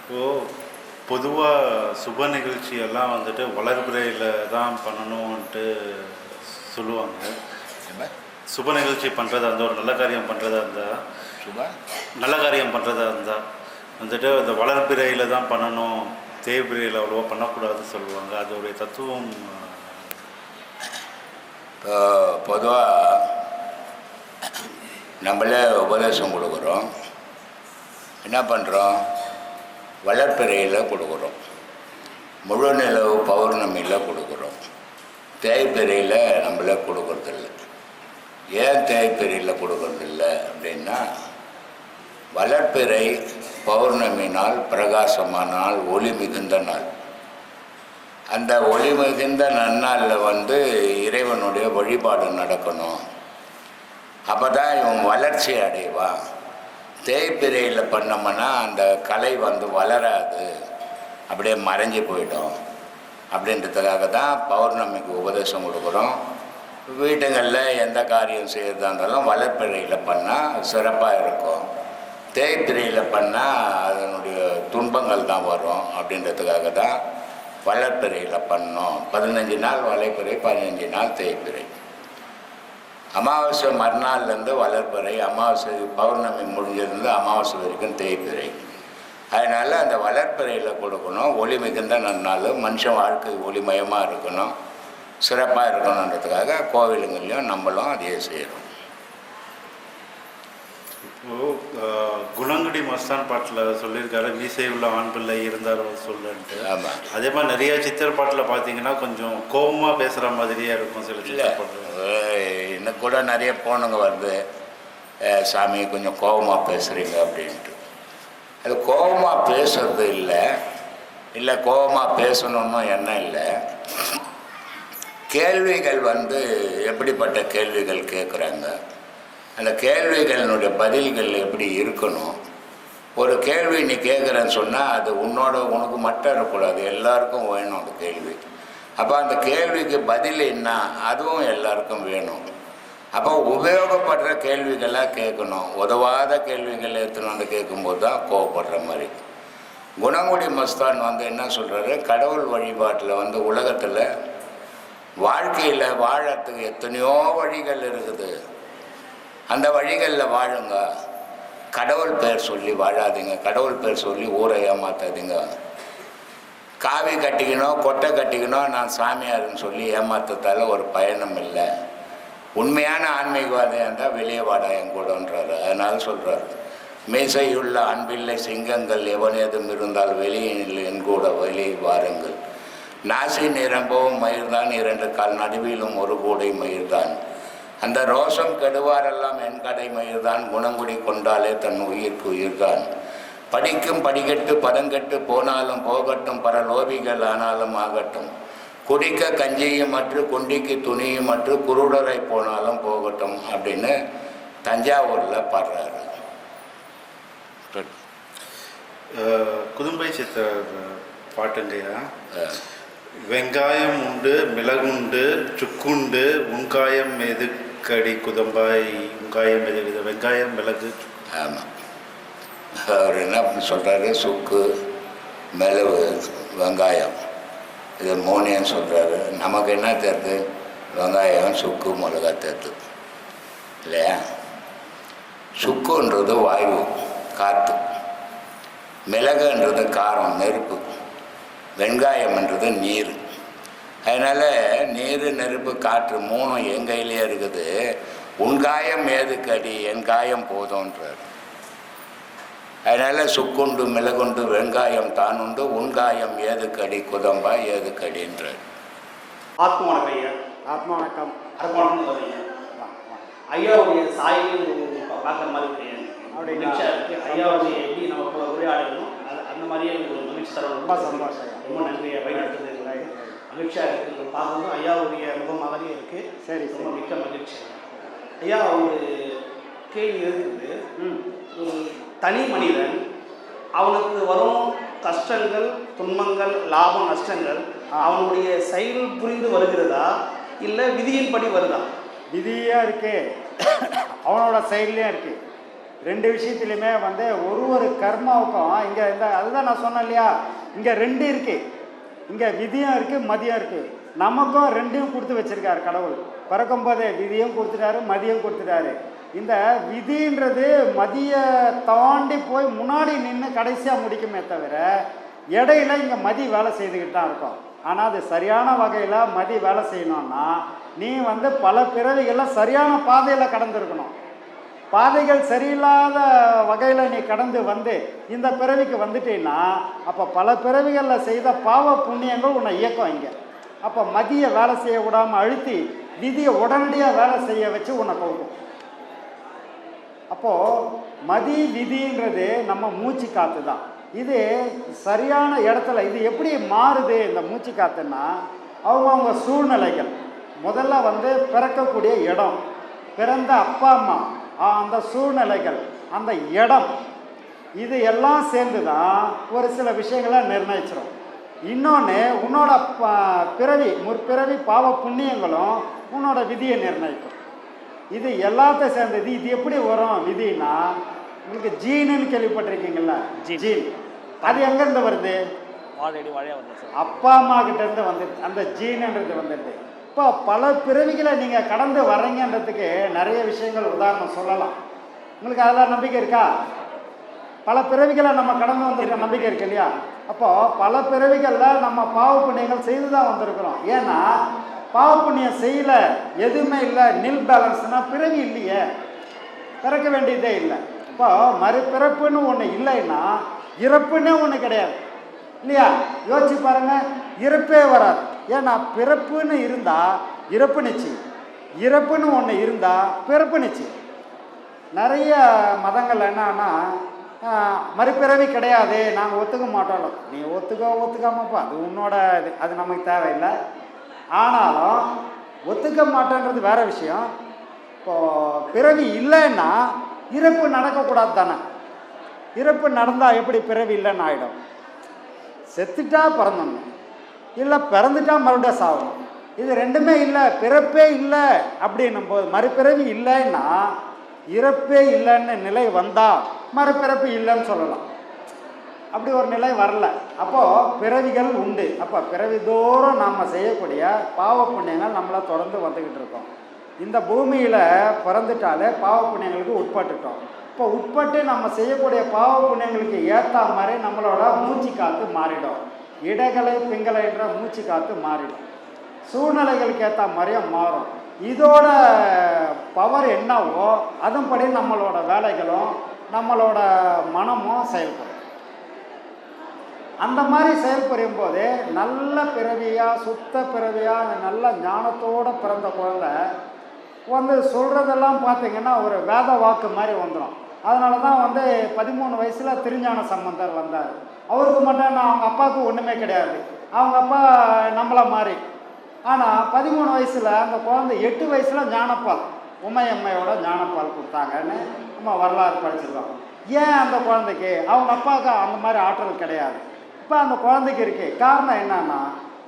இப்போது பொதுவாக சுப நிகழ்ச்சி எல்லாம் வந்துட்டு வளர்பிறையில் தான் பண்ணணும்ன்ட்டு சொல்லுவாங்க. சுப நிகழ்ச்சி பண்ணுறதா இருந்தால் ஒரு நல்ல காரியம் பண்ணுறதா இருந்தால் சுபா? நல்ல காரியம் பண்ணுறதா இருந்தால் வந்துட்டு அந்த வளர்பிறையில் தான் பண்ணணும் தேய்பிறையில் அவ்வளோவா பண்ணக்கூடாதுன்னு சொல்லுவாங்க. அதோடைய தத்துவம் இப்போ பொதுவாக நம்மளே உபதேசம் கொடுக்குறோம். என்ன பண்ணுறோம் வளர்ப்பிறையில் கொடுக்குறோம். முழு நிலவு பௌர்ணமியில் கொடுக்குறோம். தேய்பிறையில் நம்மள கொடுக்கறதில்ல. ஏன் தேய்பிறையில் கொடுக்கறதில்ல அப்படின்னா வளர்ப்பிறை பௌர்ணமி நாள் பிரகாசமான நாள் ஒளி மிகுந்த நாள். அந்த ஒளி மிகுந்த நன்னாளில் வந்து இறைவனுடைய வழிபாடு நடக்கணும். அப்போ தான் இவன் வளர்ச்சி அடைவான். தேய்பிரையில் பண்ணோம்னா அந்த கலை வந்து வளராது. அப்படியே மறைஞ்சு போயிடும். அப்படின்றதுக்காக தான் பௌர்ணமிக்கு உபதேசம் கொடுக்குறோம். வீட்டுங்களில் எந்த காரியம் செய்கிறதா இருந்தாலும் வளர்ப்பிறையில் பண்ணால் சிறப்பாக இருக்கும். தேய்பிரையில் பண்ணால் அதனுடைய துன்பங்கள் தான் வரும் அப்படின்றதுக்காக தான் வளர்ப்பிறையில் பண்ணோம். பதினஞ்சு நாள் வளைப்பிறை பதினஞ்சு நாள் தேய்பிறை. அமாவாசை மறுநாள்லேருந்து வளர்ப்பறை அமாவாசை பௌர்ணமி முடிஞ்சிருந்து அமாவாசை வரைக்கும் தேய்பிறை. அதனால் அந்த வளர்ப்பறையில் கொடுக்கணும். ஒளி மிகுந்த நன்னாள் மனுஷன் வாழ்க்கை ஒளிமயமாக இருக்கணும் சிறப்பாக இருக்கணுன்றதுக்காக கோவிலுங்கள்லையும் நம்மளும் அதையே செய்கிறோம் குணங்குடி மஸ்தான் பாட்டில் சொல்லியிருக்காரு மீசை உள்ள ஆண் பிள்ளை இருந்தாலும் சொல்லுன்ட்டு. ஆமாம் அதே மாதிரி நிறைய சித்திர பாட்டில் பார்த்தீங்கன்னா கொஞ்சம் கோபமாக பேசுகிற மாதிரியே இருக்கும் சில இல்லை. இன்னும் கூட நிறைய போனுங்க வருது. சாமி கொஞ்சம் கோபமாக பேசுகிறீங்க அப்படின்ட்டு. அது கோபமாக பேசுறது இல்லை. இல்லை கோபமாக பேசணும்னு எண்ணம் இல்லை. கேள்விகள் வந்து எப்படிப்பட்ட கேள்விகள் கேட்குறாங்க அந்த கேள்விகளினுடைய பதில்கள் எப்படி இருக்கணும்? ஒரு கேள்வி நீ கேட்குறேன்னு சொன்னால் அது உன்னோட உனக்கு மட்டும் இருக்கக்கூடாது. எல்லாருக்கும் வேணும் அந்த கேள்வி. அப்போ அந்த கேள்விக்கு பதில் என்ன? அதுவும் எல்லாருக்கும் வேணும். அப்போ உபயோகப்படுற கேள்விகளாக கேட்கணும். உதவாத கேள்விகள் எடுத்துன்னு வந்து கேட்கும்போது தான் கோவப்படுற மாதிரி. குணங்குடி மஸ்தான் வந்து என்ன சொல்கிறாரு கடவுள் வழிபாட்டில் வந்து உலகத்தில் வாழ்க்கையில் வாழறதுக்கு எத்தனையோ வழிகள் இருக்குது. அந்த வழிகளில் வாழுங்க. கடவுள் பேர் சொல்லி வாழாதீங்க. கடவுள் பேர் சொல்லி ஊரை ஏமாத்தாதீங்க. காவி கட்டிக்கணும் கொட்டை கட்டிக்கணும் நான் சாமியாருன்னு சொல்லி ஏமாத்தத்தால ஒரு பயணம் இல்லை. உண்மையான ஆன்மீகவாதியாக இருந்தால் வெளியே வாடா என் கூடன்றாரு. அதனால சொல்கிறார் மீசையுள்ள அன்பில்லை சிங்கங்கள் எவனேதும் இருந்தால் வெளியில் என் கூட வெளியே வாருங்கள். நாசி நிரம்பவும் மயிர்தான் இரண்டு கால் நடுவிலும் ஒரு கூடை மயிர்தான். அந்த ரோஷம் கெடுவாரெல்லாம் என் கடை மயிர்தான் குணங்குடி கொண்டாலே தன் உயிர்க்கு உயிர்தான் படிக்கும் படிக்கட்டு பதங்கட்டு போனாலும் போகட்டும் பரலோபிகள் ஆனாலும் ஆகட்டும். குடிக்க கஞ்சியும் மற்று குண்டிக்கு துணியும் மற்று குருடரை போனாலும் போகட்டும் அப்படின்னு தஞ்சாவூரில் பாடுறாரு. குதும்பை சித்திர பாட்டுங்கய்யா. வெங்காயம் உண்டு மிளகுண்டு சுக்குண்டு உங்காயம் கடி குதம்பாய் வெங்காயம் எது வெங்காயம் மிளகு. ஆமாம் அவர் என்ன சொல்கிறாரு சுக்கு மிளகு வெங்காயம். இது மூணையும் சொல்கிறாரு நமக்கு என்ன தெரியுது வெங்காயம் சுக்கு மிளகா தேர்த்து. இல்லையா? சுக்குன்றது வாயு காற்று மிளகுன்றது காரம் நெருப்பு. வெங்காயம்ன்றது நீர். அதனால் நீர் நெருப்பு காற்று மூணும் என் கையிலேயே இருக்குது. உன் காயம் ஏதுக்கடி? என் காயம் போதும்ன்றார். அதனால் சுக்குண்டு மிளகுண்டு வெங்காயம் தானுண்டு உன் காயம் ஏதுக்கடி? குதம்பா ஏதுக்கடின்றார். ஆத்ம வணக்கம் ஐயா ஆத்மா வணக்கம் ஐயாவுடைய சாயல் பார்க்குற மாதிரி ஐயாவுடைய எப்படி நம்ம கூட உரையாடணும் அந்த மாதிரியே மகிழ்ச்சி தர ரொம்ப சந்தோஷம். ரொம்ப நன்றி வழிநடத்துறது மகிழ்ச்சியா இருக்கு உங்களை பார்க்குறதும் ஐயாவுடைய முகம் மாதிரியே இருக்கு. சரி ரொம்ப சரி. மிக்க மகிழ்ச்சி. ஐயா ஒரு கேள்வி இருக்குது ஒரு தனி மனிதன் அவனுக்கு வரும் கஷ்டங்கள் துன்பங்கள் லாபம் நஷ்டங்கள் அவனுடைய செயல் புரிந்து வருகிறதா? இல்லை விதியின்படி வருதா? விதியாக இருக்கு. அவனோட செயல்லையும் இருக்கு. ரெண்டு விஷயத்துலையுமே வந்து ஒரு ஒரு கர்மாவுக்கும் இங்கே இந்த அதுதான் நான் சொன்னேன் இல்லையா? இங்கே ரெண்டு இருக்கு. இங்கே விதியும் இருக்குது மதியம் இருக்குது நமக்கும் ரெண்டையும் கொடுத்து வச்சிருக்காரு கடவுள். பிறக்கும் போதே விதியும் கொடுத்துட்டாரு மதியம் கொடுத்துட்டாரு. இந்த விதின்றது மதிய தாண்டி போய் முன்னாடி நின்று கடைசியாக முடிக்குமே தவிர இடையில இங்கே மதி வேலை செய்துக்கிட்டு தான் இருக்கும். ஆனால் அது சரியான வகையில் மதி வேலை செய்யணும்னா நீ வந்து பல பிறவிகளில் சரியான பாதையில் கடந்திருக்கணும். பாதைகள் சரியில்லாத வகையில் நீ கடந்து வந்து இந்த பிறவிக்கு வந்துட்டீன்னா அப்போ பல பிறவிகளில் செய்த பாவ புண்ணியங்கள் உன்னை இயக்கம் இங்கே. அப்போ மதியை வேலை செய்ய விடாமல் அழுத்தி விதியை உடனடியாக வேலை செய்ய வச்சு உன்னை கவுக்கும் அப்போது மதி விதின்றது நம்ம மூச்சு காற்று தான் இது சரியான இடத்துல இது எப்படி மாறுது இந்த மூச்சு காற்றுன்னா அவங்கவுங்க சூழ்நிலைகள். முதல்ல வந்து பிறக்கக்கூடிய இடம் பிறந்த அப்பா அம்மா. அந்த சூழ்நிலைகள் அந்த இடம் இது எல்லாம் சேர்ந்து தான் ஒரு சில விஷயங்களை நிர்ணயிச்சிடும் இன்னொன்று உன்னோட ப- பிறவி முற்பிறவி பாவ புண்ணியங்களும் உன்னோட விதியை நிர்ணயிக்கும். இது எல்லாத்தையும் சேர்ந்தது இது எப்படி வரும் விதினா உங்களுக்கு ஜீனுன்னு கேள்விப்பட்டிருக்கீங்கல்ல? ஜீன். அது எங்கேருந்து வருது? அப்பா அம்மா கிட்ட இருந்து வந்துடுது அந்த ஜீனுன்றது வந்துடுது இப்போ பல பிறவிகளை நீங்கள் கடந்து வர்றீங்கன்றதுக்கு நிறைய விஷயங்கள் உதாரணம் சொல்லலாம். உங்களுக்கு அதெல்லாம் நம்பிக்கை இருக்கா? பல பிறவிகளை நம்ம கடந்து வந்திருக்க நம்பிக்கை இருக்கு இல்லையா? அப்போ பல பிறவிகளில் நம்ம பாவ புண்ணியங்கள் செய்து தான் வந்திருக்கிறோம். ஏன்னா பாவ புண்ணியம் செய்யலை எதுவுமே இல்லை நில் பேலன்ஸ்னால் பிறவி இல்லையே. பிறக்க வேண்டியதே இல்லை. இப்போ மறுபிறப்புன்னு ஒன்று இல்லைன்னா இறப்புன்னே ஒன்று கிடையாது. இல்லையா? யோசிச்சு பாருங்க இறப்பே வராது. ஏன்னா பிறப்புன்னு இருந்தால் இறப்பு நிச்சயம். இறப்புன்னு ஒன்று இருந்தால் பிறப்பு நிச்சயம். நிறைய மதங்கள் என்னன்னா மறுபிறவி கிடையாது நாங்கள் ஒத்துக்க மாட்டோம் நீ ஒத்துக்கோ ஒத்துக்காமப்பா அது உன்னோட இது அது நமக்கு தேவையில்லை. ஆனாலும் ஒத்துக்க மாட்டேன்றது வேற விஷயம். இப்போது பிறவி இல்லைன்னா இறப்பு நடக்கக்கூடாது தானே. இறப்பு நடந்தால் எப்படி பிறவி இல்லைன்னு ஆகிடும் செத்துட்டா பிறந்தணும் இல்லை பிறந்துட்டா மறுபடியும் சாகணும் இது ரெண்டுமே இல்லை பிறப்பே இல்லை அப்படின்னும் போது மறுபிறவி இல்லைன்னா இறப்பே இல்லைன்னு நிலை வந்தால் மறுபிறப்பு இல்லைன்னு சொல்லலாம். அப்படி ஒரு நிலை வரல. அப்போது பிறவிகள் உண்டு. அப்போ பிறவி தோறும் நாம் செய்யக்கூடிய பாவ புண்ணியங்கள் நம்மளை தொடர்ந்து வந்துக்கிட்டு இருக்கோம். இந்த பூமியில் பிறந்துட்டாலே பாவ புண்ணியங்களுக்கு உட்பட்டுட்டோம். இப்போ உட்பட்டு நம்ம செய்யக்கூடிய பாவ புண்ணியங்களுக்கு ஏற்ற மாதிரி நம்மளோட மூச்சு காற்று மாறிடும். இடகலை பிங்கலைன்ற மூச்சு காற்று மாறிடும். சூழ்நிலைகளுக்கு ஏற்ற மாதிரியும் மாறும். இதோட பவர் என்னவோ அதன்படி நம்மளோட வேலைகளும் நம்மளோட மனமும் செயல்படும். அந்த மாதிரி செயல்புரியும் போது நல்ல பிறவியாக சுத்த பிறவியாக நல்ல ஞானத்தோட பிறந்த குழந்தை வந்து சொல்கிறதெல்லாம் பார்த்தீங்கன்னா ஒரு வேத வாக்கு மாதிரி வந்துடும் அதனால தான் வந்து பதிமூணு வயசில் திருஞான சம்பந்தர் வந்தார். அவருக்கு மட்டும் நான் அவங்க அப்பாவுக்கு ஒன்றுமே கிடையாது. அவங்க அப்பா நம்மளை மாதிரி. ஆனால் பதிமூணு வயசில் அந்த குழந்தை எட்டு வயசில் ஞானப்பால் உமையம்மையோட ஞானப்பால் கொடுத்தாங்கன்னு நம்ம வரலாறு படிச்சிருக்கோம். ஏன் அந்த குழந்தைக்கு? அவங்க அப்பாவுக்கு அந்த மாதிரி ஆற்றல் கிடையாது. இப்போ அந்த குழந்தைக்கு இருக்கு. காரணம் என்னன்னா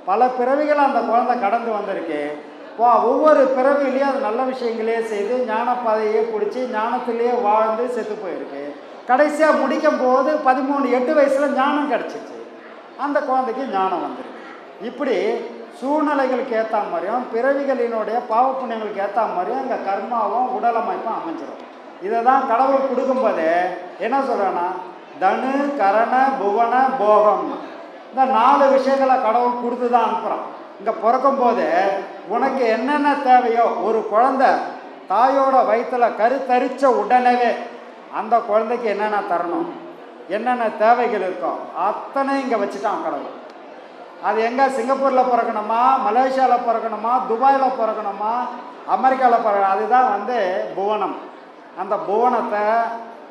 பல பிறவிகள் அந்த குழந்தை கடந்து வந்திருக்கு. வா ஒவ்வொரு பிறவிலையும் அது நல்ல விஷயங்களே செய்து ஞானப்பாதையே பிடிச்சி ஞானத்திலேயே வாழ்ந்து செத்து போயிருக்கு. கடைசியாக முடிக்கும் போது பதிமூணு எட்டு வயசில் ஞானம் கிடச்சிச்சு. அந்த குழந்தைக்கு ஞானம் வந்திருக்கு இப்படி சூழ்நிலைகளுக்கு ஏற்ற மாதிரியும் பிறவிகளினுடைய பாவ புண்ணியங்களுக்கு ஏற்ற மாதிரியும் இங்கே கர்மாவும் உடலமைப்பும் அமைஞ்சிடும் இதை தான் கடவுள் கொடுக்கும்போது என்ன சொல்கிறேன்னா தனு கரண புவன போகம். இந்த நாலு விஷயங்களை கடவுள் கொடுத்து தான் அனுப்புகிறான் இங்கே பிறக்கும் போது உனக்கு என்னென்ன தேவையோ ஒரு குழந்தை தாயோட வயிற்றுல கருத்தரித்த உடனே அந்த குழந்தைக்கு என்னென்ன தரணும்? என்னென்ன தேவைகள் இருக்கோ அத்தனை இங்கே வச்சுட்டான் கடவுள். அது எங்கே? சிங்கப்பூரில் பிறக்கணுமா? மலேசியாவில் பிறக்கணுமா? துபாயில் பிறக்கணுமா? அமெரிக்காவில் பிறக்கணும் அதுதான் வந்து புவனம். அந்த புவனத்தை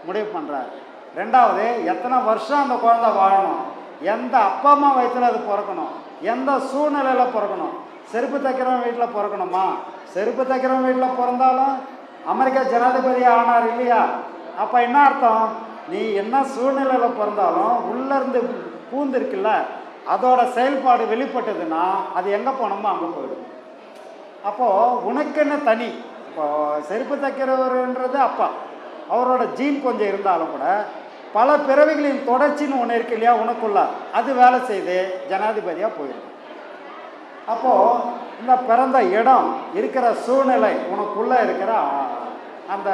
முடிவு பண்ணுறாரு ரெண்டாவது எத்தனை வருஷம் அந்த குழந்தை வாழணும்? எந்த அப்பா அம்மா வயிற்றில் அது பிறக்கணும்? எந்த சூழ்நிலையில் பிறக்கணும்? செருப்பு தைக்கிறவன் வீட்டில் பிறக்கணுமா? செருப்பு தைக்கிறவன் வீட்டில் பிறந்தாலும் அமெரிக்கா ஜனாதிபதி ஆனார் இல்லையா? அப்போ என்ன அர்த்தம்? நீ என்ன சூழ்நிலையில் பிறந்தாலும் உள்ளேருந்து பூந்திருக்குல்ல அதோட செயல்பாடு வெளிப்பட்டதுன்னா அது எங்கே போனோமோ அங்கே போயிடும். அப்போது உனக்குன்னு தனி? இப்போ செருப்பு தைக்கிறவருன்றது அப்பா. அவரோட ஜீன் கொஞ்சம் இருந்தாலும் கூட பல பிறவிகளின் தொடர்ச்சின்னு ஒன்று இருக்கு இல்லையா உனக்குள்ள? அது வேலை செய்து ஜனாதிபதியாக போயிடும். அப்போது இந்த பிறந்த இடம் இருக்கிற சூழ்நிலை உனக்குள்ளே இருக்கிற அந்த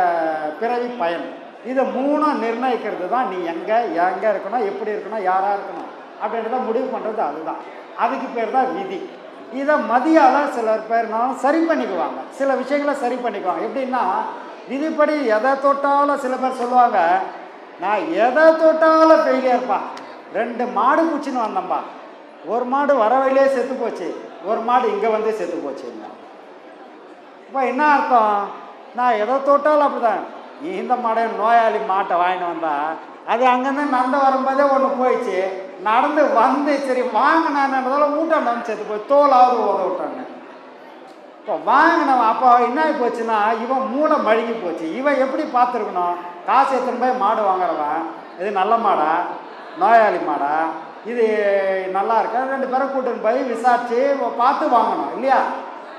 பிறவி பயன். இதை மூணும் நிர்ணயிக்கிறது தான் நீ எங்கே எங்கே இருக்கணும் எப்படி இருக்கணும் யாராக இருக்கணும் அப்படின்றத முடிவு பண்ணுறது அதுதான். அதுக்கு பேர் தான் விதி. இதை மதியால் சிலர் பேர்னாலும் சரி பண்ணிக்குவாங்க. சில விஷயங்களை சரி பண்ணிக்குவாங்க. எப்படின்னா விதிப்படி எதை தொட்டாலும் சில பேர் சொல்லுவாங்க நான் எதை தொட்டாலும் ஃபெயிலியர்ப்பா ரெண்டு மாடு பிடிச்சின்னு வந்தேன்பா. ஒரு மாடு வர வழியிலே செத்து போச்சு. ஒரு மாடு இங்கே வந்து செத்து போச்சுங்க. இப்போ என்ன அர்த்தம்? நான் எதை தொட்டாலும் அப்படிதான். இந்த மாடை நோயாளி மாட்டை வாங்கிட்டு வந்தா அது அங்கேருந்து நடந்து வரும்போதே ஒன்று போயிடுச்சு. நடந்து வந்து சரி வாங்கினான்றதால ஊட்டாண்ட வந்து போய் தோலாவது உத விட்டாங்க. இப்போ வாங்கினவன் அப்போ என்ன ஆகி போச்சுன்னா இவன் மூளை மழுங்கி போச்சு. இவன் எப்படி பார்த்துருக்கணும்? காசு எடுத்துன்னு போய் மாடு வாங்குறவன்? இது நல்ல மாடா? நோயாளி மாடா? இது நல்லா இருக்கா? ரெண்டு பேரும் கூட்டின்னு போய் விசாரிச்சு பார்த்து வாங்கணும் இல்லையா?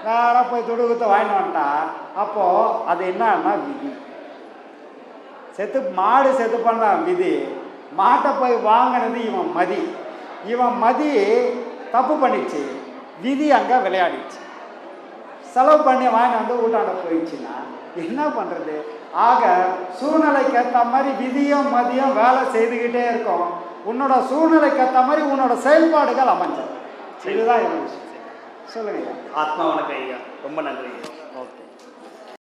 நேராக போய் துடுகுத்த வாங்கிட்டு வந்துட்டா. அப்போது அது என்னன்னா விதி. செத்து மாடு செத்து பண்ண விதி. மாட்டை போய் வாங்கினது இவன் மதி. இவன் மதி தப்பு பண்ணிடுச்சு விதி அங்கே விளையாடிச்சு. செலவு பண்ணி வாங்கி வந்து ஊட்டாண்ட போயிடுச்சுன்னா என்ன பண்ணுறது ஆக சூழ்நிலைக்கு ஏற்ற மாதிரி விதியும் மதியம் வேலை செய்துக்கிட்டே இருக்கும். உன்னோட சூழ்நிலைக்கு ஏற்ற மாதிரி உன்னோட செயல்பாடுகள் அமைஞ்சது. இதுதான் என்னோட விஷயம். சொல்லுங்க ஆத்மா வணக்கம் ஐயா ரொம்ப நன்றி